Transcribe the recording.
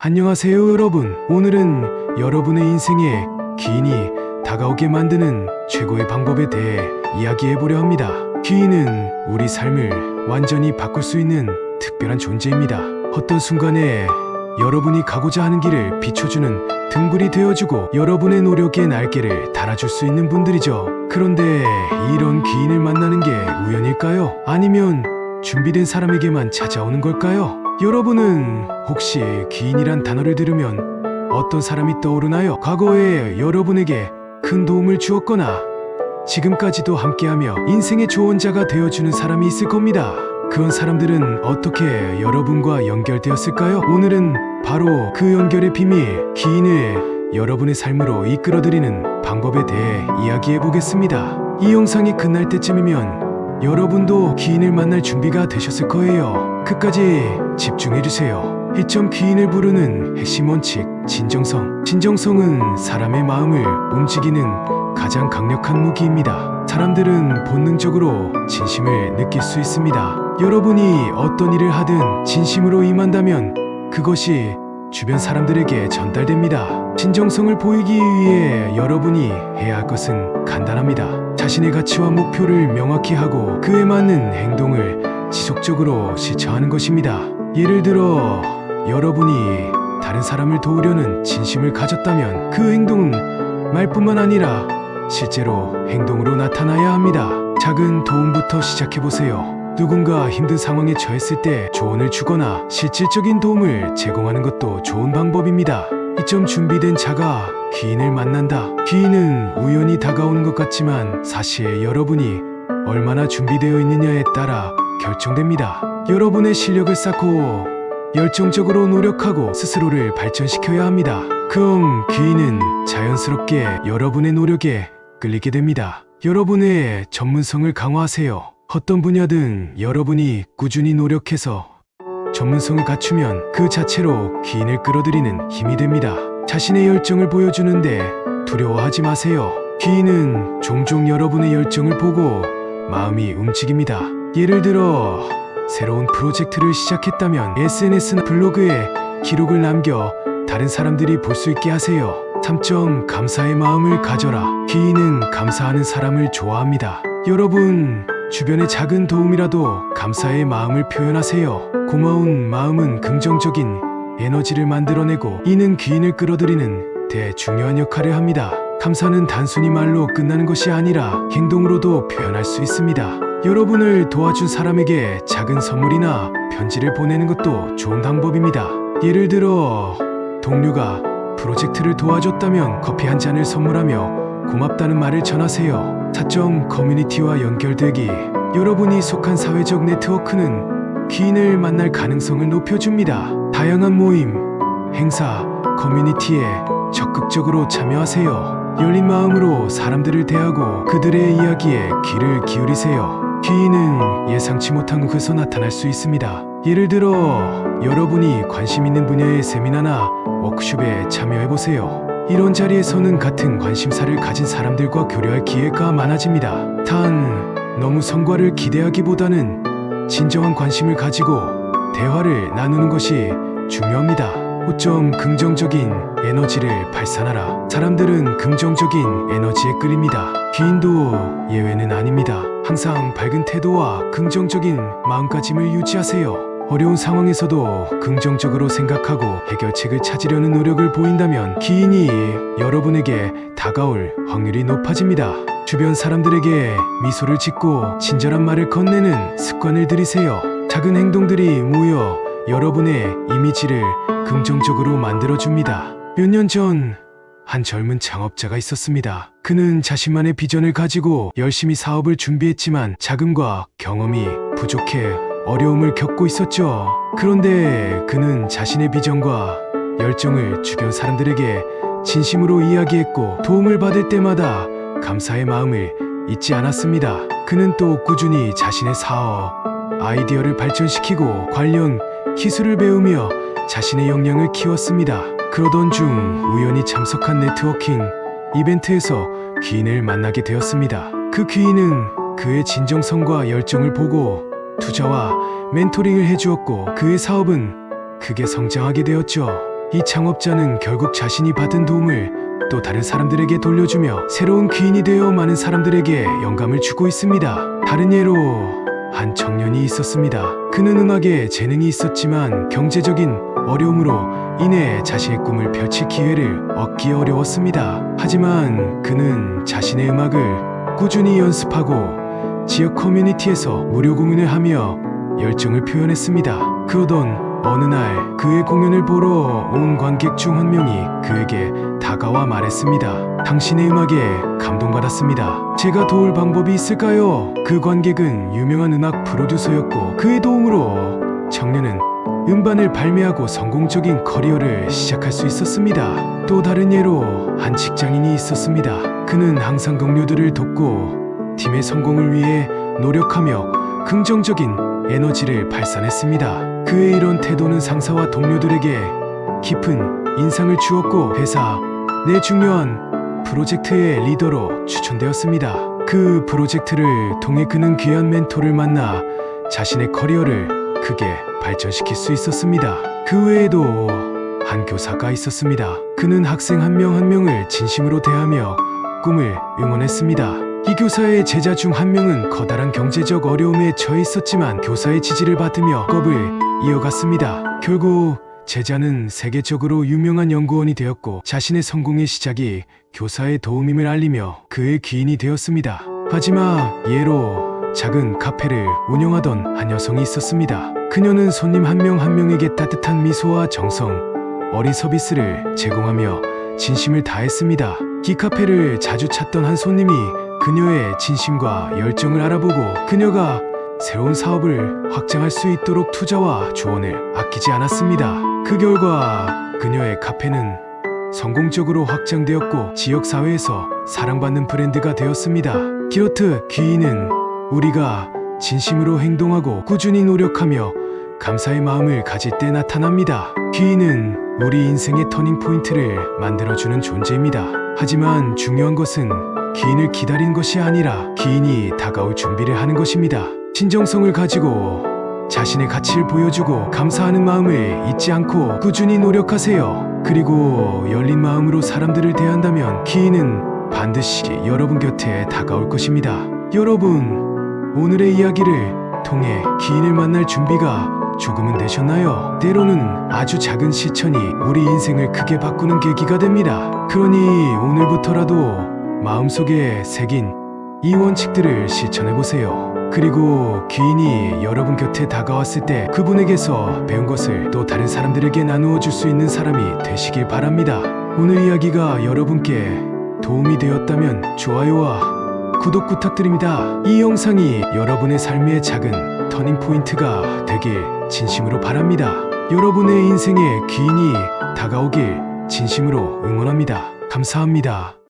안녕하세요, 여러분. 오늘은 여러분의 인생에 기인이 다가오게 만드는 최고의 방법에 대해 이야기해 보려 합니다. 기인은 우리 삶을 완전히 바꿀 수 있는 특별한 존재입니다. 어떤 순간에 여러분이 가고자 하는 길을 비춰주는 등불이 되어주고 여러분의 노력의 날개를 달아줄 수 있는 분들이죠. 그런데 이런 기인을 만나는 게 우연일까요? 아니면 준비된 사람에게만 찾아오는 걸까요? 여러분은 혹시 기인이란 단어를 들으면 어떤 사람이 떠오르나요? 과거에 여러분에게 큰 도움을 주었거나 지금까지도 함께하며 인생의 조언자가 되어주는 사람이 있을 겁니다. 그런 사람들은 어떻게 여러분과 연결되었을까요? 오늘은 바로 그 연결의 비밀, 기인을 여러분의 삶으로 이끌어드리는 방법에 대해 이야기해 보겠습니다. 이 영상이 끝날 때쯤이면 여러분도 기인을 만날 준비가 되셨을 거예요. 끝까지 집중해 주세요. 1점 기인을 부르는 핵심 원칙, 진정성. 진정성은 사람의 마음을 움직이는 가장 강력한 무기입니다. 사람들은 본능적으로 진심을 느낄 수 있습니다. 여러분이 어떤 일을 하든 진심으로 임한다면 그것이 주변 사람들에게 전달됩니다. 진정성을 보이기 위해 여러분이 해야 할 것은 간단합니다. 자신의 가치와 목표를 명확히 하고 그에 맞는 행동을 지속적으로 실천하는 것입니다. 예를 들어 여러분이 다른 사람을 도우려는 진심을 가졌다면 그 행동은 말뿐만 아니라 실제로 행동으로 나타나야 합니다. 작은 도움부터 시작해 보세요. 누군가 힘든 상황에 처했을 때 조언을 주거나 실질적인 도움을 제공하는 것도 좋은 방법입니다. 이점 준비된 자가 귀인을 만난다. 귀인은 우연히 다가오는 것 같지만 사실 여러분이 얼마나 준비되어 있느냐에 따라 결정됩니다. 여러분의 실력을 쌓고 열정적으로 노력하고 스스로를 발전시켜야 합니다. 그럼 귀인은 자연스럽게 여러분의 노력에 끌리게 됩니다. 여러분의 전문성을 강화하세요. 어떤 분야든 여러분이 꾸준히 노력해서 전문성을 갖추면 그 자체로 귀인을 끌어들이는 힘이 됩니다. 자신의 열정을 보여주는데 두려워하지 마세요. 귀인은 종종 여러분의 열정을 보고 마음이 움직입니다. 예를 들어 새로운 프로젝트를 시작했다면 SNS나 블로그에 기록을 남겨 다른 사람들이 볼 수 있게 하세요. 3점 감사의 마음을 가져라. 귀인은 감사하는 사람을 좋아합니다. 여러분 주변의 작은 도움이라도 감사의 마음을 표현하세요. 고마운 마음은 긍정적인 에너지를 만들어내고 이는 귀인을 끌어들이는 대중요한 역할을 합니다. 감사는 단순히 말로 끝나는 것이 아니라 행동으로도 표현할 수 있습니다. 여러분을 도와준 사람에게 작은 선물이나 편지를 보내는 것도 좋은 방법입니다. 예를 들어 동료가 프로젝트를 도와줬다면 커피 한 잔을 선물하며 고맙다는 말을 전하세요. 4점 커뮤니티와 연결되기. 여러분이 속한 사회적 네트워크는 귀인을 만날 가능성을 높여줍니다. 다양한 모임, 행사, 커뮤니티에 적극적으로 참여하세요. 열린 마음으로 사람들을 대하고 그들의 이야기에 귀를 기울이세요. 귀인은 예상치 못한 곳에서 나타날 수 있습니다. 예를 들어 여러분이 관심 있는 분야의 세미나나 워크숍에 참여해 보세요. 이런 자리에서는 같은 관심사를 가진 사람들과 교류할 기회가 많아집니다. 단, 너무 성과를 기대하기보다는 진정한 관심을 가지고 대화를 나누는 것이 중요합니다. 5점 긍정적인 에너지를 발산하라. 사람들은 긍정적인 에너지에 끌립니다. 귀인도 예외는 아닙니다. 항상 밝은 태도와 긍정적인 마음가짐을 유지하세요. 어려운 상황에서도 긍정적으로 생각하고 해결책을 찾으려는 노력을 보인다면 기인이 여러분에게 다가올 확률이 높아집니다. 주변 사람들에게 미소를 짓고 친절한 말을 건네는 습관을 들이세요. 작은 행동들이 모여 여러분의 이미지를 긍정적으로 만들어줍니다. 몇 년 전, 한 젊은 창업자가 있었습니다. 그는 자신만의 비전을 가지고 열심히 사업을 준비했지만 자금과 경험이 부족해 어려움을 겪고 있었죠. 그런데 그는 자신의 비전과 열정을 주변 사람들에게 진심으로 이야기했고 도움을 받을 때마다 감사의 마음을 잊지 않았습니다. 그는 또 꾸준히 자신의 사업, 아이디어를 발전시키고 관련 기술을 배우며 자신의 역량을 키웠습니다. 그러던 중 우연히 참석한 네트워킹 이벤트에서 귀인을 만나게 되었습니다. 그 귀인은 그의 진정성과 열정을 보고 투자와 멘토링을 해주었고 그의 사업은 크게 성장하게 되었죠. 이 창업자는 결국 자신이 받은 도움을 또 다른 사람들에게 돌려주며 새로운 귀인이 되어 많은 사람들에게 영감을 주고 있습니다. 다른 예로 한 청년이 있었습니다. 그는 음악에 재능이 있었지만 경제적인 어려움으로 인해 자신의 꿈을 펼칠 기회를 얻기 어려웠습니다. 하지만 그는 자신의 음악을 꾸준히 연습하고 지역 커뮤니티에서 무료 공연을 하며 열정을 표현했습니다. 그러던 어느 날 그의 공연을 보러 온 관객 중 한 명이 그에게 다가와 말했습니다. 당신의 음악에 감동받았습니다. 제가 도울 방법이 있을까요? 그 관객은 유명한 음악 프로듀서였고 그의 도움으로 청년은 음반을 발매하고 성공적인 커리어를 시작할 수 있었습니다. 또 다른 예로 한 직장인이 있었습니다. 그는 항상 동료들을 돕고 팀의 성공을 위해 노력하며 긍정적인 에너지를 발산했습니다. 그의 이런 태도는 상사와 동료들에게 깊은 인상을 주었고 회사 내 중요한 프로젝트의 리더로 추천되었습니다. 그 프로젝트를 통해 그는 귀한 멘토를 만나 자신의 커리어를 크게 발전시킬 수 있었습니다. 그 외에도 한 교사가 있었습니다. 그는 학생 한 명한 명을 진심으로 대하며 꿈을 응원했습니다. 이 교사의 제자 중 한 명은 커다란 경제적 어려움에 처해 있었지만 교사의 지지를 받으며 겁을 이어갔습니다. 결국 제자는 세계적으로 유명한 연구원이 되었고 자신의 성공의 시작이 교사의 도움임을 알리며 그의 귀인이 되었습니다. 마지막 예로 작은 카페를 운영하던 한 여성이 있었습니다. 그녀는 손님 한 명한 명에게 따뜻한 미소와 정성, 어린 서비스를 제공하며 진심을 다했습니다. 이 카페를 자주 찾던 한 손님이 그녀의 진심과 열정을 알아보고 그녀가 새로운 사업을 확장할 수 있도록 투자와 조언을 아끼지 않았습니다. 그 결과 그녀의 카페는 성공적으로 확장되었고 지역 사회에서 사랑받는 브랜드가 되었습니다. 기어트 귀인은 우리가 진심으로 행동하고 꾸준히 노력하며 감사의 마음을 가질 때 나타납니다. 귀인은 우리 인생의 터닝 포인트를 만들어주는 존재입니다. 하지만 중요한 것은 귀인을 기다리는 것이 아니라 귀인이 다가올 준비를 하는 것입니다. 진정성을 가지고 자신의 가치를 보여주고 감사하는 마음을 잊지 않고 꾸준히 노력하세요. 그리고 열린 마음으로 사람들을 대한다면 귀인은 반드시 여러분 곁에 다가올 것입니다. 여러분, 오늘의 이야기를 통해 귀인을 만날 준비가 조금은 되셨나요? 때로는 아주 작은 실천이 우리 인생을 크게 바꾸는 계기가 됩니다. 그러니 오늘부터라도 마음속에 새긴 이 원칙들을 실천해 보세요. 그리고 귀인이 여러분 곁에 다가왔을 때 그분에게서 배운 것을 또 다른 사람들에게 나누어 줄 수 있는 사람이 되시길 바랍니다. 오늘 이야기가 여러분께 도움이 되었다면 좋아요와 구독 부탁드립니다. 이 영상이 여러분의 삶의 작은 터닝 포인트가 되길 진심으로 바랍니다. 여러분의 인생에 귀인이 다가오길 진심으로 응원합니다. 감사합니다.